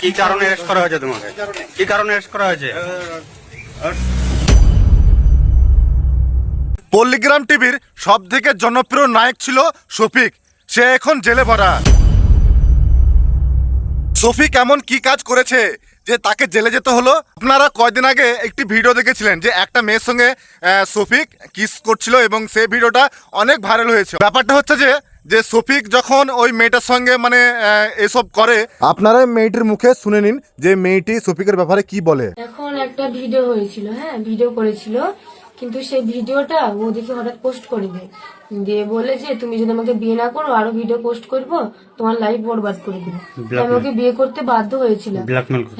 কি কারণে অ্যারেস্ট করা হয়েছে তোমাকে? কি কারণে? অ্যারেস্ট করা হয়েছে? পল্লীগ্রাম টিভির সব থেকে জনপ্রিয় নায়ক ছিল শফিক। সে এখন জেলে ভরা। শফিক এমন কি কাজ করেছে যে তাকে জেলে যেতে হলো? আপনারা কয়দিন আগে একটি ভিডিও দেখেছিলেন যে একটা মেয়ের সঙ্গে আহ, শফিক কিস করছিল এবং সেই ভিডিওটা অনেক ভাইরাল হয়েছে। ব্যাপারটা হচ্ছে যে যে শফিক যখন ওই মেয়েটার সঙ্গে মানে আহ, এসব করে আপনারা মেয়েটির মুখে শুনে নিন যে মেয়েটি শফিকের ব্যাপারে কি বলে। এখন একটা ভিডিও হয়েছিল হ্যাঁ ভিডিও করেছিল কিন্তু সেই ভিডিওটা ও দেখে হঠাৎ পোস্ট করে দেয়। দিয়ে বলে যে তুমি যদি আমাকে বিয়ে না করো আরও ভিডিও পোস্ট করব তোমার লাইফ বরবাদ করে দিবো। তাই আমি ওকে বিয়ে করতে বাধ্য হয়েছিলাম।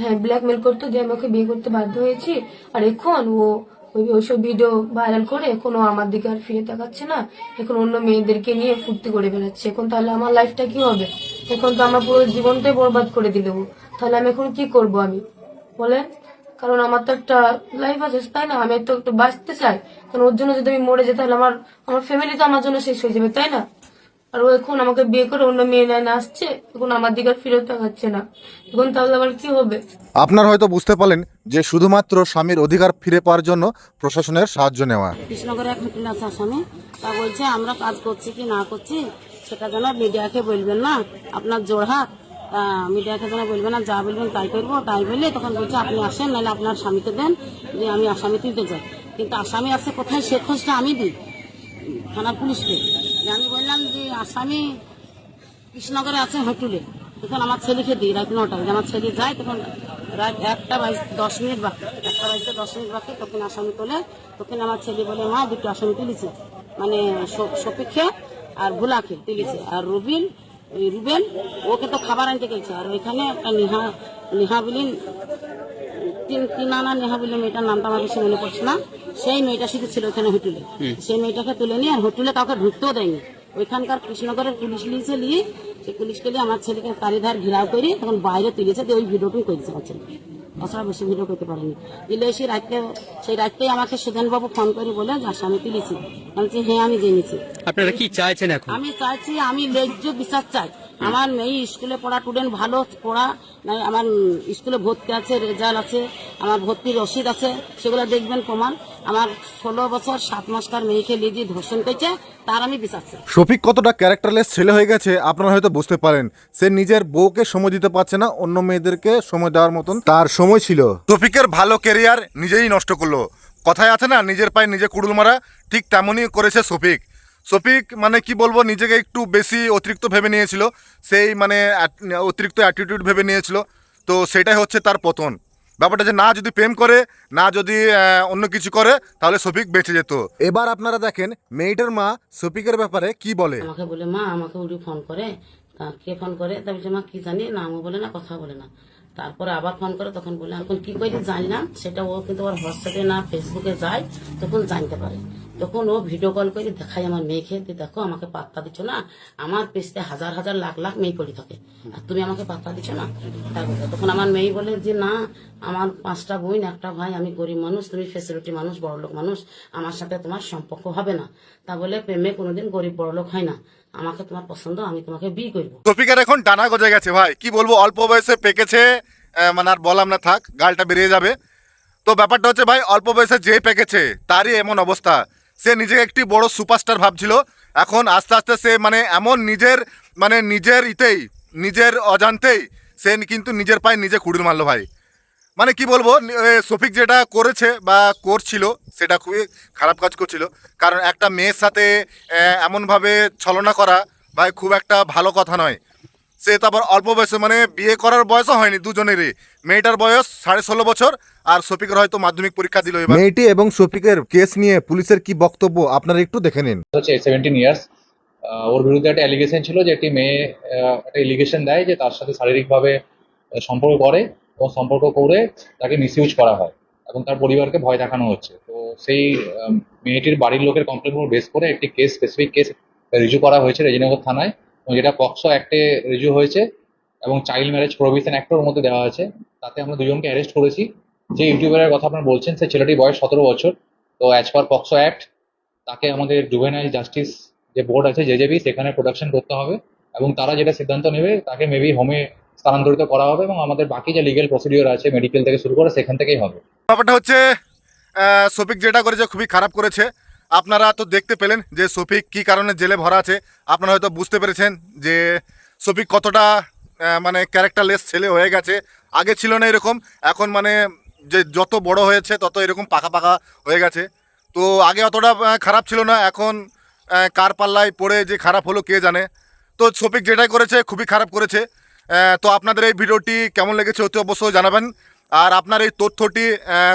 হ্যাঁ ব্ল্যাকমেল করতো দিয়ে আমি ওকে বিয়ে করতে বাধ্য হয়েছি। আর এখন ও ওই ওইসব ভিডিও ভাইরাল করে এখন আমার দিকে আর ফিরে তাকাচ্ছে না। এখন অন্য মেয়েদেরকে নিয়ে ফুর্তি করে বেড়াচ্ছে। এখন তাহলে আমার লাইফটা কি হবে? এখন তো আমার পুরো জীবনটাই বরবাদ করে দিল। তাহলে আমি এখন কি করব আমি? বলেন? কারণ আমার তো একটা লাইফ আছে, তাই না? আমি তো একটু বাঁচতে চাই। কারণ ওর জন্য যদি আমি মরে যাই, তাহলে আমার আমার ফ্যামিলি তো আমার জন্য শেষ হয়ে যাবে, তাই না? আর ও এখন আমাকে বিয়ে করে অন্য মেয়ে নেয় আসছে এখন আমার দিকে আর ফিরত তাকাচ্ছে না। এখন তাহলে আবার কি হবে? আপনার হয়তো বুঝতে পারলেন যে শুধুমাত্র স্বামীর অধিকার ফিরে পাওয়ার জন্য প্রশাসনের সাহায্য নেওয়া। কৃষ্ণনগরে এক হোটেল আছে আসামে তা বলছে আমরা কাজ করছি কি না করছি সেটা যেন মিডিয়াকে বলবেন না। আপনার জোরহাট তা মিডিয়াকে যেন বলবেন না যা বলবেন তাই করব তাই বললে তখন বলছে আপনি আসেন নাহলে আপনার স্বামীকে দেন যে আমি আসামি তুলতে যাই। কিন্তু আসামি আছে কোথায় সে খোঁজটা আমি দিই থানা পুলিশকে। আমি যে আসামি কৃষ্ণনগরে আছে হোটেলে। তখন আমার ছেলেকে দিই রাত নটায় আমার ছেলে যায় তখন রাত একটা বাইশ দশ মিনিট বাকি একটা বাইশে দশ মিনিট বাকি তখন আসামি তোলে। তখন আমার ছেলে বলে মা দুটো আসামি তুলেছে। মানে সপিক্ষে আর ভুলাকে তুলেছে। আর রুবিন ওই রুবেন ওকে তো খাবার আনতে গেছে। আর ওইখানে একটা নেহা নিহা বিলিন তিন তিন আনা নেহা বলে মেয়েটার নামটা আমার বেশি মনে পড়ছে না। সেই মেয়েটা শুধু ছিল ওখানে হোটেলে। সেই মেয়েটাকে তুলে নিয়ে আর হোটেলে কাউকে ঢুকতেও দেয়নি। ওইখানকার কৃষ্ণনগরের পুলিশ লিয়েছে নিয়ে সেই পুলিশকে নিয়ে আমার ছেলেকে তারিধার ঘেরাও করি তখন বাইরে তুলেছে দিয়ে ওই ভিডিওটুকু করেছে আমার ছেলে। অসরা বেশি ভিডিও করতে পারেনি। দিলে সেই রাত্রে সেই রাত্রেই আমাকে সুধেনবাবু ফোন করে বলে যে আমি তুলেছি। আমি বলছি, হ্যাঁ আমি জেনেছি। আপনারা কি চাইছেন এখন? আমি চাইছি আমি ন্যায্য বিচার চাই। আমার মেয়ে স্কুলে পড়া স্টুডেন্ট ভালো পড়া আমার স্কুলে ভর্তি আছে রেজাল্ট আছে আমার ভর্তির রসিদ আছে সেগুলো দেখবেন প্রমাণ। আমার ষোলো বছর সাত মাসকার মেয়েকে নিয়ে যে ধর্ষণ করেছে তার আমি বিচার চাই শফিক কতটা ক্যারেক্টারলেস ছেলে হয়ে গেছে আপনারা হয়তো বুঝতে পারেন। সে নিজের বউকে সময় দিতে পারছে না অন্য মেয়েদেরকে সময় দেওয়ার মতন তার সময় ছিল। শফিকের ভালো ক্যারিয়ার নিজেই নষ্ট করল। কথায় আছে না নিজের পায়ে নিজে কুড়ুল মারা ঠিক তেমনই করেছে শফিক। শফিক মানে কি বলব, নিজেকে একটু বেশি অতিরিক্ত ভেবে নিয়েছিল। সেই মানে অতিরিক্ত অ্যাটিটিউড ভেবে নিয়েছিল। তো সেটাই হচ্ছে তার পতন। ব্যাপারটা যে না যদি প্রেম করে, না যদি অন্য কিছু করে, তাহলে শফিক বেঁচে যেত। এবার আপনারা দেখেন, মেয়েটার মা শফিকের ব্যাপারে কি বলে? আমাকে বলে, মা, আমাকে উড়ি ফোন করে। কে ফোন করে? তা বলছে, মা, কি জানি? না আমি বলে না, কথা বলে না। তারপরে আবার ফোন করে, তখন বলে, এখন কি করে জানলাম সেটা ও কিন্তু ওর হোয়াটসঅ্যাপে না, ফেসবুকে যায়, তখন জানতে পারে। তখন ও ভিডিও কল করে দেখায় আমার মেয়েকে দিয়ে দেখো আমাকে পাত্তা দিচ্ছ না? আমার পেছতে হাজার হাজার লাখ লাখ মেয়ে পড়ে থাকে। আর তুমি আমাকে পাত্তা দিচ্ছ না? তখন আমার মেয়ে বলে যে, না, আমার পাঁচটা বোন, একটা ভাই, আমি গরিব মানুষ, তুমি ফেসিলিটি মানুষ বড়লোক মানুষ, আমার সাথে তোমার সম্পর্ক হবে না। তা বলে প্রেমে কোনোদিন গরিব বড়লোক হয় না। আমাকে তোমার পছন্দ, আমি তোমাকে বিয়ে করব। শফিকের এখন ডানা গজে গেছে, ভাই। কি বলব, অল্প বয়সে পেকেছে মানে আর বললাম না, থাক, গালটা বেরিয়ে যাবে। তো ব্যাপারটা হচ্ছে, ভাই, অল্প বয়সে যে পেকেছে, তারই এমন অবস্থা। সে নিজেকে একটি বড় সুপারস্টার ভাবছিল। এখন আস্তে আস্তে সে মানে এমন নিজের মানে নিজের ইতেই, নিজের অজান্তেই সে কিন্তু নিজের পায়ে নিজে কুড়িল মারলো ভাই। মানে কি বলব শফিক যেটা করেছে বা করছিল সেটা খুবই খারাপ কাজ করছিল। কারণ একটা মেয়ের সাথে এমনভাবে ছলনা করা ভাই খুব একটা ভালো কথা নয়। সে তারপর অল্প বয়সে মানে বিয়ে করার বয়সও হয়নি দুজনেরই। মেয়েটার বয়স সাড়ে ষোলো বছর আর শফিকের হয়তো মাধ্যমিক পরীক্ষা দিল মেয়েটি এবং শফিকের কেস নিয়ে পুলিশের কি বক্তব্য আপনারা একটু দেখে নিন। হচ্ছে সেভেন্টিন ইয়ার্স ওর বিরুদ্ধে একটা অ্যালিগেশন ছিল যে একটি মেয়ে একটা এলিগেশন দেয় যে তার সাথে শারীরিকভাবে সম্পর্ক করে এবং সম্পর্ক করে তাকে মিসইউজ করা হয় এবং তার পরিবারকে ভয় দেখানো হচ্ছে। তো সেই মেয়েটির বাড়ির লোকের কমপ্লেন বেস করে একটি কেস স্পেসিফিক কেস রিজু করা হয়েছে রেজিনগর থানায়। যেটা পক্সো অ্যাক্টে রিজু হয়েছে এবং চাইল্ড ম্যারেজ প্রভিশন অ্যাক্টের মধ্যে দেওয়া আছে। তাতে আমরা দুজনকে অ্যারেস্ট করেছি। যে ইউটিউবারের কথা আপনার বলছেন, সে ছেলেটির বয়স সতেরো বছর। তো অ্যাজ পার পক্সো অ্যাক্ট, তাকে আমাদের জুভেনাইল জাস্টিস যে বোর্ড আছে জেজেবি সেখানে প্রোডাকশন করতে হবে এবং তারা যেটা সিদ্ধান্ত নেবে, তাকে মেবি হোমে স্থানান্তরিত করা হবে এবং আমাদের বাকি যে লিগেল প্রসিডিওর আছে মেডিকেল থেকে শুরু করে সেখান থেকেই হবে। ব্যাপারটা হচ্ছে শফিক যেটা করেছে, খুবই খারাপ করেছে। আপনারা তো দেখতে পেলেন যে শফিক কি কারণে জেলে ভরা আছে। আপনারা হয়তো বুঝতে পেরেছেন যে শফিক কতটা মানে ক্যারেক্টারলেস ছেলে হয়ে গেছে। আগে ছিল না এরকম, এখন মানে যে যত বড় হয়েছে তত এরকম পাকা পাকা হয়ে গেছে। তো আগে অতটা খারাপ ছিল না, এখন কার পাল্লায় পড়ে যে খারাপ হলো কে জানে। তো শফিক যেটাই করেছে খুবই খারাপ করেছে। তো আপনাদের এই ভিডিওটি কেমন লেগেছে অতি অবশ্যই জানাবেন। আর আপনার এই তথ্যটি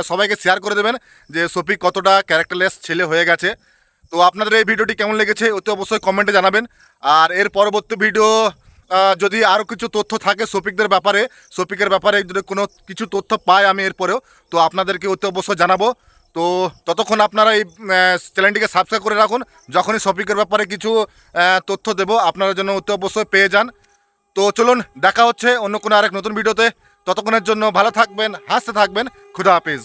সবাইকে শেয়ার করে দেবেন যে শফিক কতটা ক্যারেক্টারলেস ছেলে হয়ে গেছে। তো আপনাদের এই ভিডিওটি কেমন লেগেছে অতি অবশ্যই কমেন্টে জানাবেন। আর এর পরবর্তী ভিডিও যদি আরও কিছু তথ্য থাকে শফিকদের ব্যাপারে শফিকের ব্যাপারে যদি কোনো কিছু তথ্য পাই আমি এরপরেও, তো আপনাদেরকে অতি অবশ্যই জানাব। তো ততক্ষণ আপনারা এই চ্যানেলটিকে সাবস্ক্রাইব করে রাখুন। যখনই শফিকের ব্যাপারে কিছু তথ্য দেবো, আপনারা যেন অতি অবশ্যই পেয়ে যান। তো চলুন, দেখা হচ্ছে অন্য কোনো আরেক নতুন ভিডিওতে ততক্ষণের জন্য ভালো থাকবেন হাসতে থাকবেন খুদা হাফিজ।